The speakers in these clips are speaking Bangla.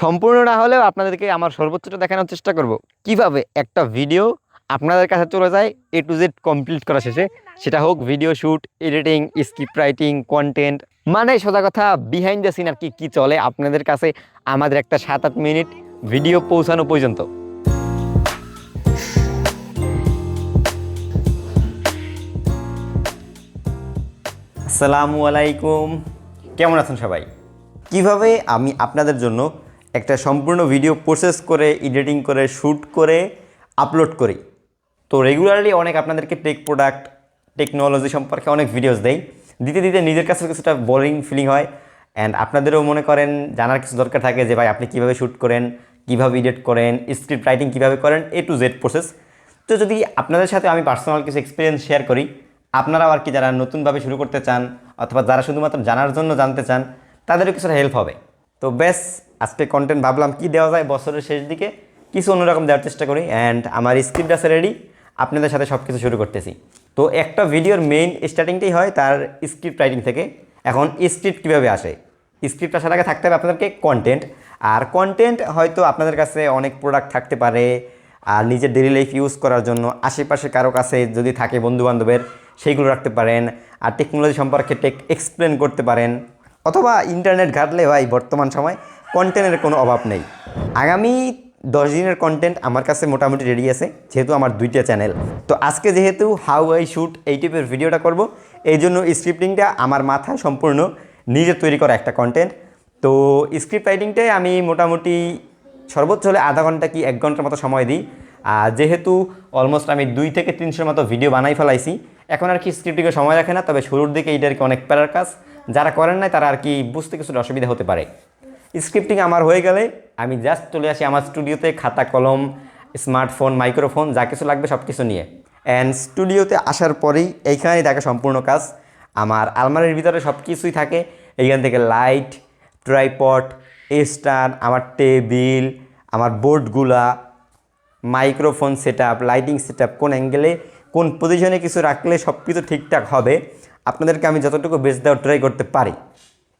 সম্পূর্ণ না হলেও আপনাদেরকে আমার সর্বোচ্চটা দেখানোর চেষ্টা করব। কীভাবে একটা ভিডিও আপনাদের কাছে চলে যায় এ টু জেড কমপ্লিট করা শেষে। সেটা হোক video shoot editing script writing content মানে সোজা কথা বিহাইন্ড দ্য সিন আর কি, কী চলে আপনাদের কাছে আমাদের একটা সাত আট মিনিট ভিডিও পৌঁছানো পর্যন্ত। আসসালামু আলাইকুম। কেমন আছেন সবাই? কীভাবে আমি আপনাদের জন্য একটা সম্পূর্ণ ভিডিও প্রসেস করে এডিটিং করে শ্যুট করে আপলোড করি। তো রেগুলারলি অনেক আপনাদেরকে টেক প্রোডাক্ট টেকনোলজি সম্পর্কে অনেক ভিডিওস দেই। দিতে দিতে নিজের কাছে কিছুটা বোরিং ফিলিং হয়। অ্যান্ড আপনাদেরও মনে করেন, জানার কিছু দরকার থাকে যে, ভাই, আপনি কীভাবে শ্যুট করেন? কীভাবে এডিট করেন? স্ক্রিপ্ট রাইটিং কীভাবে করেন? এ টু জেড প্রসেস তো যদি আপনাদের সাথে আমি পার্সোনাল কিছু এক্সপিরিয়েন্স শেয়ার করি, আপনারাও আর কি যারা নতুনভাবে শুরু করতে চান, অথবা যারা শুধুমাত্র জানার জন্য জানতে চান, তাদেরও কিছুটা হেল্প হবে। তো বেশ আজকে কন্টেন্ট ভাবলাম কি দেওয়া যায় বছরের শেষ দিকে, কিছু অন্যরকম দেওয়ার চেষ্টা করি অ্যান্ড আমার স্ক্রিপ্ট আছে রেডি আপনাদের সাথে সব কিছু শুরু করতেছি। তো একটা ভিডিওর মেইন স্টার্টিংটাই হয় তার স্ক্রিপ্ট রাইটিং থেকে। এখন স্ক্রিপ্ট কীভাবে আসে? স্ক্রিপ্ট আসার আগে থাকতে হবে আপনাদেরকে কন্টেন্ট আর কন্টেন্ট হয়তো আপনাদের কাছে অনেক প্রোডাক্ট থাকতে পারে, আর নিজের ডেলি লাইফ ইউজ করার জন্য আশেপাশে কারও কাছে যদি থাকে বন্ধুবান্ধবের, সেইগুলো রাখতে পারেন। আর টেকনোলজি সম্পর্কে টেক এক্সপ্লেন করতে পারেন। অথবা ইন্টারনেট ঘাটলে ভাই বর্তমান সময় কন্টেন্টের কোনো অভাব নেই। আগামী দশ দিনের কন্টেন্ট আমার কাছে মোটামুটি রেডি আছে, যেহেতু আমার দুইটা চ্যানেল তো আজকে যেহেতু হাউ আই শ্যুট এই টাইপের ভিডিওটা করব, এই জন্য স্ক্রিপ্টিংটা আমার মাথায় সম্পূর্ণ নিজে তৈরি করা একটা কন্টেন্ট তো স্ক্রিপ্ট রাইটিংটাই আমি মোটামুটি সর্বোচ্চ হলে আধা ঘণ্টা কি এক ঘণ্টার মতো সময় দিই। আর যেহেতু অলমোস্ট আমি দুই থেকে তিনশোর মতো ভিডিও বানাই ফেলাইছি, এখন আর কি স্ক্রিপ্টিংয়ে সময় রাখে না, তবে শুরুর দিকে এইটা আর কি অনেক প্যারার কাজ। যারা করেন নাই তারা আর কি বুঝতে কিছুটা অসুবিধা হতে পারে। স্ক্রিপ্টিং আমার হয়ে গেলে আমি জাস্ট চলে আসি আমার স্টুডিওতে খাতা, কলম স্মার্টফোন মাইক্রোফোন যা কিছু লাগবে সব কিছু নিয়ে। অ্যান্ড স্টুডিওতে আসার পরেই এইখানেই থাকে সম্পূর্ণ কাজ। আমার আলমারির ভিতরে সব কিছুই থাকে। এইখান থেকে লাইট ট্রাইপট স্ট্যান্ড আমার টেবিল আমার বোর্ডগুলা microphone set up lighting set up কোন অ্যাঙ্গেলে কোন পজিশনে কিছু রাখলে সব কিছু ঠিকঠাক হবে, আপনাদেরকে আমি যতটুকু বেচ দেওয়ার ট্রাই করতে পারি।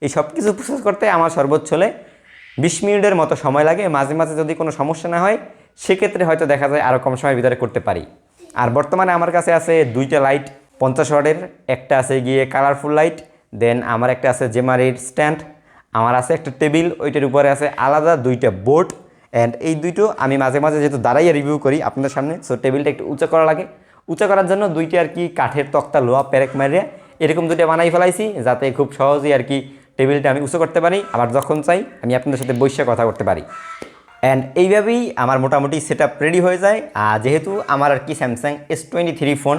এই সব কিছু প্রসেস করতে আমার সর্বোচ্চ হলে বিশ মিনিটের মতো সময় লাগে। মাঝে মাঝে যদি কোনো সমস্যা না হয়, সেক্ষেত্রে হয়তো দেখা যায় আরও কম সময়ের ভিতরে করতে পারি। আর বর্তমানে আমার কাছে আছে দুইটা লাইট পঞ্চাশ ওয়াটের। একটা আছে গিয়ে কালারফুল লাইট দেন আমার একটা আছে জেমারির স্ট্যান্ড আমার আছে একটা টেবিল ওইটার উপরে আছে আলাদা দুইটা বোর্ড অ্যান্ড এই দুইটো আমি মাঝে মাঝে যেহেতু দাঁড়াইয়া রিভিউ করি আপনাদের সামনে সো টেবিলটা একটু উঁচা করা লাগে। উঁচা করার জন্য দুইটা আর কি কাঠের তক্তা, লোহা প্যারেক মারিয়ে, এরকম দুইটা বানাই ফেলাইছি, যাতে খুব সহজেই আর কি টেবিলটা আমি উঁচু করতে পারি, আবার যখন চাই আমি আপনাদের সাথে বসে কথা করতে পারি। অ্যান্ড এইভাবেই আমার মোটামুটি সেট আপ রেডি হয়ে যায়। আর যেহেতু আমার আর কি Samsung S twenty three phone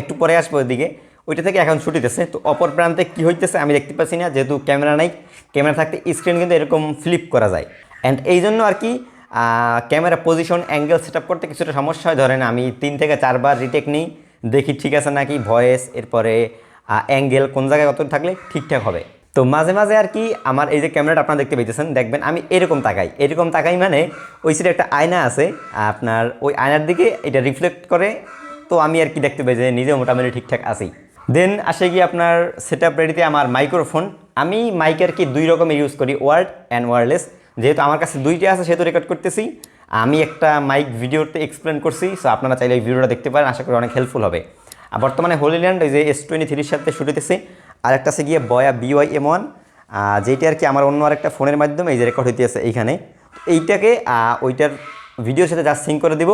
একটু পরে আসব ওইদিকে ওইটা থেকে এখন ছুটিতেছে তো অপর প্রান্তে কী হইতেছে আমি দেখতে পাচ্ছি না, যেহেতু ক্যামেরা নাই। ক্যামেরা থাকতে স্ক্রিন কিন্তু এরকম ফ্লিপ করা যায়। অ্যান্ড এই জন্য আর কি ক্যামেরা পজিশন অ্যাঙ্গেল সেট করতে কিছুটা সমস্যা হয়। ধরেন আমি তিন থেকে চারবার রিটেক নিই। দেখি ঠিক আছে নাকি ভয়েস এরপরে অ্যাঙ্গেল কোন জায়গায় কত থাকলে ঠিকঠাক হবে। তো মাঝে মাঝে আর কি আমার এই যে ক্যামেরাটা আপনারা দেখতে পেয়েছেন দেখবেন আমি এরকম তাকাই। এরকম তাকাই মানে ওই সাইডে একটা আয়না আছে, আপনার ওই আয়নার দিকে এটা রিফ্লেক্ট করে, তো আমি আর কি দেখতে পাই যে নিজেও মোটামুটি ঠিকঠাক আছি। দেন আসে গিয়ে আপনার সেট আপ রেডিতে আমার মাইক্রোফোন আমি মাইকের কি দুই রকমের ইউজ করি ওয়ার্ড অ্যান্ড ওয়ারলেস যেহেতু আমার কাছে দুইটা আছে, সেহেতু রেকর্ড করতেছি। আমি একটা মাইক ভিডিওতে এক্সপ্লেন করছি সো আপনারা চাইলে এই ভিডিওটা দেখতে পারেন, আশা করি অনেক হেল্পফুল হবে। আর বর্তমানে হোলিল্যান্ড ওই যে এস টোয়েন্টি থ্রির সাথে শুটিতেছে আর একটা আছে গিয়ে বয়া বিওয়াই এম ওয়ান যেটি আর কি আমার অন্য আরেকটা ফোনের মাধ্যমে এই যে রেকর্ড হইতেছে এইখানে। এইটাকে ওইটার ভিডিওর সাথে যা সিঙ্ক করে দিব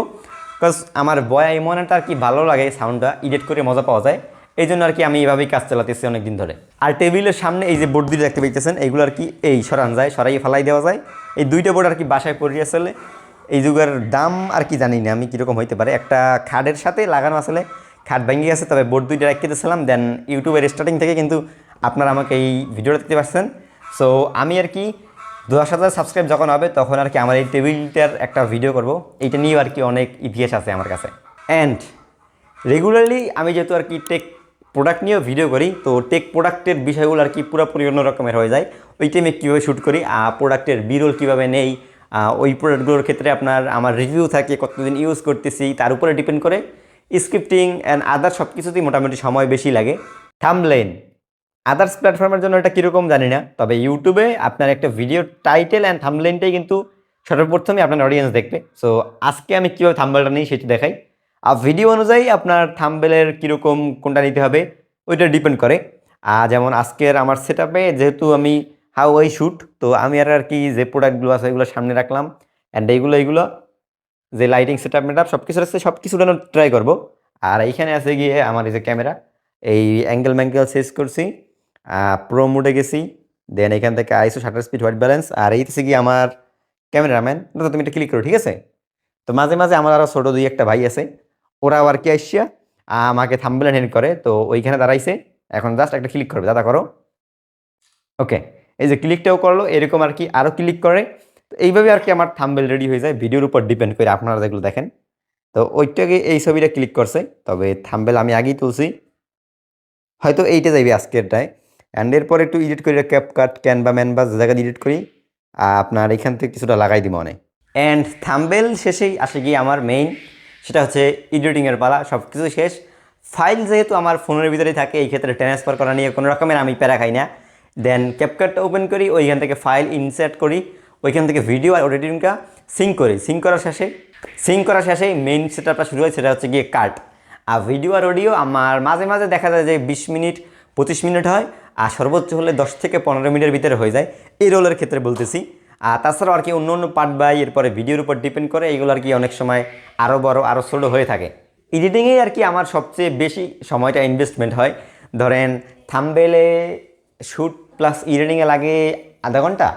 বিকজ আমার বয়া এম ওয়ানটা আর কি ভালো লাগে সাউন্ডটা এডিট করে মজা পাওয়া যায়। এই জন্য আর কি আমি এইভাবেই কাজ চালাতেছি অনেক দিন ধরে। আর টেবিলের সামনে এই যে বোর্ড দুটো দেখতে পেয়েছেন এইগুলো আর কি এই সরান যায় সরাই ফেলাই দেওয়া যায়। এই দুইটা বোর্ড আর কি বাসায় পড়িয়ে আসলে এই যুগের দাম আর কি জানি না আমি কীরকম হইতে পারে। একটা খাটের সাথে লাগানো আসলে খাট ভেঙে গেছে, তবে বোর্ড দুইটা রেখে দিয়েছিলাম দেন ইউটিউবের স্টার্টিং থেকে কিন্তু আপনারা আমাকে এই ভিডিওটা দেখতে পাচ্ছেন। সো আমি আর কি দশ হাজার সাবস্ক্রাইব যখন হবে, তখন আর কি আমার এই টেবিলটার একটা ভিডিও করব। এইটা নিয়েও আর কি অনেক ইতিহাস আছে আমার কাছে। অ্যান্ড রেগুলারলি আমি যেহেতু আর কি টেক প্রোডাক্ট নিয়েও ভিডিও করি, তো টেক প্রোডাক্টের বিষয়গুলো আর কি পুরোপুরি অন্য রকমের হয়ে যায়। ওই টাইমে কীভাবে শ্যুট করি আর প্রোডাক্টের বিরল কীভাবে নেই ওই প্রোডাক্টগুলোর ক্ষেত্রে আপনার আমার রিভিউ থাকে, কতদিন ইউজ করতেছি, তার উপরে ডিপেন্ড করে। স্ক্রিপ্টিং অ্যান্ড আদার সব কিছুতেই মোটামুটি সময় বেশি লাগে। থামলেন আদার্স প্ল্যাটফর্মের জন্য এটা কীরকম জানি না, তবে ইউটিউবে আপনার একটা ভিডিও টাইটেল অ্যান্ড থামলেনটাই কিন্তু সর্বপ্রথমে আপনার অডিয়েন্স দেখবে। সো আজকে আমি কীভাবে থাম্বেলটা নিই সেটি দেখাই। আর ভিডিও অনুযায়ী আপনার থাম্বেলের কীরকম কোনটা নিতে হবে, ওইটা ডিপেন্ড করে। আর যেমন আজকের আমার সেট যেহেতু আমি হাউ ওই শ্যুট তো আমি আর আর কি যে প্রোডাক্টগুলো আছে ওইগুলো সামনে রাখলাম। অ্যান্ড এইগুলো এইগুলো। যে লাইটিং সেট আপ মেট সব কিছু আছে সব কিছু ট্রাই করব। আর এইখানে আছে গিয়ে আমার এই যে ক্যামেরা এই অ্যাঙ্গেল ম্যাঙ্গেল শেষ করছি প্রো মোডে গেছি দেন এখান থেকে ISO shutter speed white balance আর এই হচ্ছে গিয়ে আমার ক্যামেরাম্যান তো তুমি এটা ক্লিক করো, ঠিক আছে? তো মাঝে মাঝে আমার আরও ছোটো দুই একটা ভাই আছে ওরা আবার কি আসছিয়া আমাকে থাম্বেল হেল্প করে, তো ওইখানে দাঁড়াইছে, এখন জাস্ট একটা ক্লিক করবে, দাদা করো। ওকে এই যে ক্লিকটাও করল, এরকম আর কি আরও ক্লিক করে এইভাবে আর কি আমার থাম্বেল রেডি হয়ে যায়। ভিডিওর উপর ডিপেন্ড করে আপনারা যেগুলো দেখেন। তো ওইটাকে এই ছবিটা ক্লিক করছে। তবে থাম্বেল আমি আগেই তুলছি। হয়তো এইটা যাইবে আজকেরটায় অ্যান্ড এরপর একটু এডিট করি ক্যাপকাট ক্যানভা ম্যানভা যে জায়গায় এডিট করি আপনার এখান থেকে কিছুটা লাগাই দিব অনেক। অ্যান্ড থাম্বেল শেষেই আসে গিয়ে আমার মেইন সেটা হচ্ছে এডিটিংয়ের পালা সব কিছু শেষ। ফাইল যেহেতু আমার ফোনের ভিতরেই থাকে, এই ক্ষেত্রে ট্রান্সফার করা নিয়ে কোনো রকমের আমি প্যারা খাই না। দেন ক্যাপকাটটা ওপেন করি, ওইখান থেকে ফাইল ইনসার্ট করি। ওইখান থেকে ভিডিও আর এডিটিংটা সিঙ্ক করি। সিঙ্ক করার শেষে সিঙ্ক করার শেষে মেইন সেটআপটা শুরু হয়, সেটা হচ্ছে গিয়ে কাট আর ভিডিও আর অডিও আমার মাঝে মাঝে দেখা যায় যে বিশ মিনিট, পঁচিশ মিনিট হয়, আর সর্বোচ্চ হলে দশ থেকে পনেরো মিনিটের ভিতরে হয়ে যায়। এই রোলের ক্ষেত্রে বলতেছি। আর তাছাড়াও আর কি অন্য অন্য পার্ট বাই এরপরে ভিডিওর উপর ডিপেন্ড করে, এইগুলো আর কি অনেক সময় আরও বড় আরও ছোটো হয়ে থাকে। এডিটিংয়ে আর কি আমার সবচেয়ে বেশি সময়টা ইনভেস্টমেন্ট হয়। ধরেন থাম্বেলে শ্যুট প্লাস এডিটিংয়ে লাগে আধা ঘণ্টা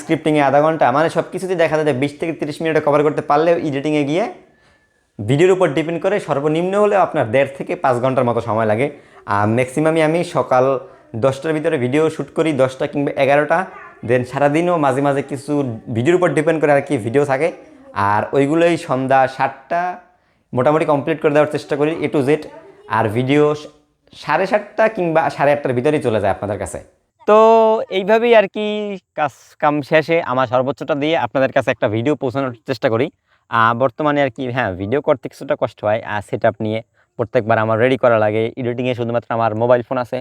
স্ক্রিপ্টিংয়ে আধা ঘণ্টা মানে সব কিছুতে দেখা যায় বিশ থেকে তিরিশ মিনিটে কভার করতে পারলেও এডিটিংয়ে গিয়ে ভিডিওর উপর ডিপেন্ড করে সর্বনিম্ন হলেও আপনার দেড় থেকে পাঁচ ঘণ্টার মতো সময় লাগে। আর ম্যাক্সিমামই আমি সকাল দশটার ভিতরে ভিডিও শ্যুট করি, দশটা কিংবা এগারোটা। দেন সারাদিনও মাঝে মাঝে কিছু ভিডিওর উপর ডিপেন্ড করে আর কি ভিডিও থাকে। আর ওইগুলোই সন্ধ্যা সাতটা মোটামুটি কমপ্লিট করে দেওয়ার চেষ্টা করি এ টু জেড আর ভিডিও সাড়ে সাতটা কিংবা সাড়ে আটটার ভিতরেই চলে যায় আপনাদের কাছে। তো এইভাবেই আর কি কাজ কাম শেষে আমার সর্বোচ্চটা দিয়ে আপনাদের কাছে একটা ভিডিও পৌঁছানোর চেষ্টা করি। বর্তমানে আর কি হ্যাঁ ভিডিও করতে কিছুটা কষ্ট হয়। আর সেট নিয়ে প্রত্যেকবার আমার রেডি করা লাগে। এডিটিংয়ে শুধুমাত্র আমার মোবাইল ফোন আছে।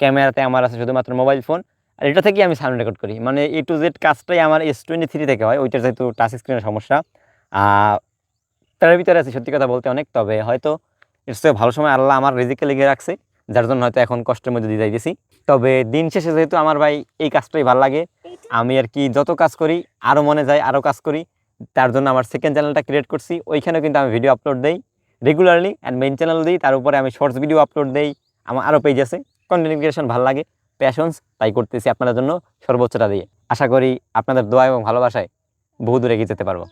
ক্যামেরাতে আমার আছে শুধুমাত্র মোবাইল ফোন আর এটা থেকেই আমি সাউন্ড রেকর্ড করি। মানে এ টু জেড কাজটাই আমার এস টোয়েন্টি থ্রি থেকে হয়। ওইটার যেহেতু টাচ স্ক্রিনের সমস্যা। তার ভিতরে আছে সত্যি কথা বলতে অনেক। তবে হয়তো এর চেয়ে ভালো সময় আল্লাহ আমার রিজিকে লেগে রাখছে। যার জন্য হয়তো এখন কষ্টের মধ্যে দিয়ে যাইতেছি। তবে দিন শেষে যেহেতু আমার ভাই এই কাজটাই ভালো লাগে আমি আর কি যত কাজ করি আরও মনে যায় আরও কাজ করি তার জন্য আমার সেকেন্ড চ্যানেলটা ক্রিয়েট করছি। ওইখানেও কিন্তু আমি ভিডিও আপলোড দেই রেগুলারলি অ্যান্ড মেইন চ্যানেল দিই তার উপরে আমি শর্টস ভিডিও আপলোড দেই আমার আরও পেজ আছে। কন্টেন্ট ক্রিয়েশন ভালো লাগে প্যাশনস তাই করতেছি আপনাদের জন্য সর্বোচ্চটা দিয়ে। আশা করি আপনাদের দোয়া এবং ভালোবাসায় বহু দূরে এগিয়ে যেতে পারব।